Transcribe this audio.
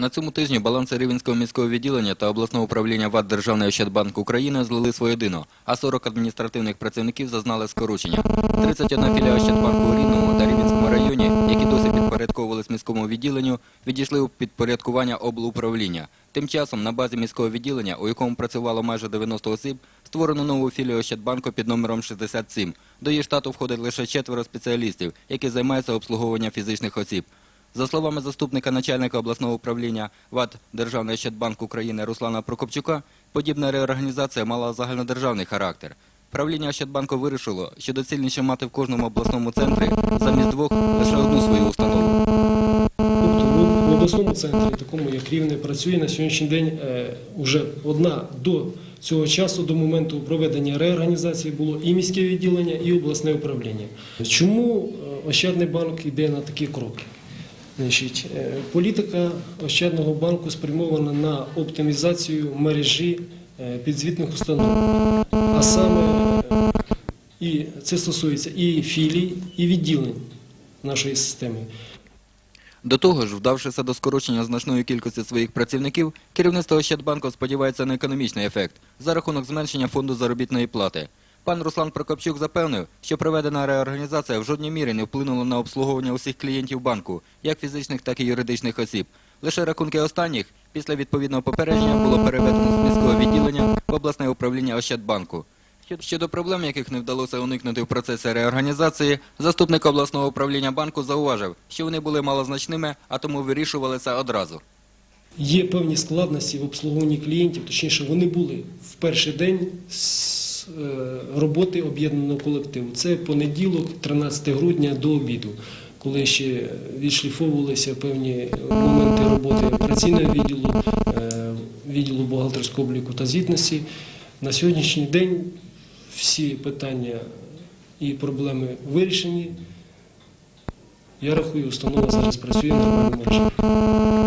На цьому тижні баланси Рівенського міського відділення та обласного управління ВАД Державний Ощадбанк України злились воєдино, а 40 адміністративних працівників зазнали скорочення. 31 філія Ощадбанку у Рівному та Рівенському районі, які досі підпорядковувались міському відділенню, відійшли у підпорядкування облуправління. Тим часом на базі міського відділення, у якому працювало майже 90 осіб, створено нову філію Ощадбанку під номером 67. До її штату входить лише четверо спеціалістів, які займаються обслуговуванням фізичних осіб. За словами заступника начальника обласного управління ВАД Державний Ощадбанк України Руслана Прокопчука, подібна реорганізація мала загальнодержавний характер. Правління Ощадбанку вирішило, що доцільніше мати в кожному обласному центрі замість двох лише одну свою установу. Тобто в- обласному центрі, такому як Рівне, працює на сьогоднішній день е, уже одна до цього часу, до моменту проведення реорганізації було і міське відділення, і обласне управління. Чому е, Ощадний банк йде на такі кроки? Значить, е, політика Ощадного банку спрямована на оптимізацію мережі е, підзвітних установ. А саме е, і це стосується і філій, і відділень нашої системи. До того ж, вдавшися до скорочення значної кількості своїх працівників, керівництво Ощадбанку сподівається на економічний ефект за рахунок зменшення фонду заробітної плати. Пан Руслан Прокопчук запевнив, що проведена реорганізація в жодній мірі не вплинула на обслуговування усіх клієнтів банку, як фізичних, так і юридичних осіб. Лише рахунки останніх після відповідного попередження було переведено з міського відділення в обласне управління Ощадбанку. Щодо проблем, яких не вдалося уникнути в процесі реорганізації, заступник обласного управління банку зауважив, що вони були малозначними, а тому вирішувалися одразу. Є певні складності в обслуговуванні клієнтів, точніше, вони були в перший день роботи об'єднаного колективу. Це понеділок, 13 грудня до обіду, коли ще відшліфовувалися певні моменти роботи операційного відділу, е, відділу бухгалтерського обліку та звітності. На сьогоднішній день всі питання і проблеми вирішені. Я рахую, установа зараз працює в нормальному режимі.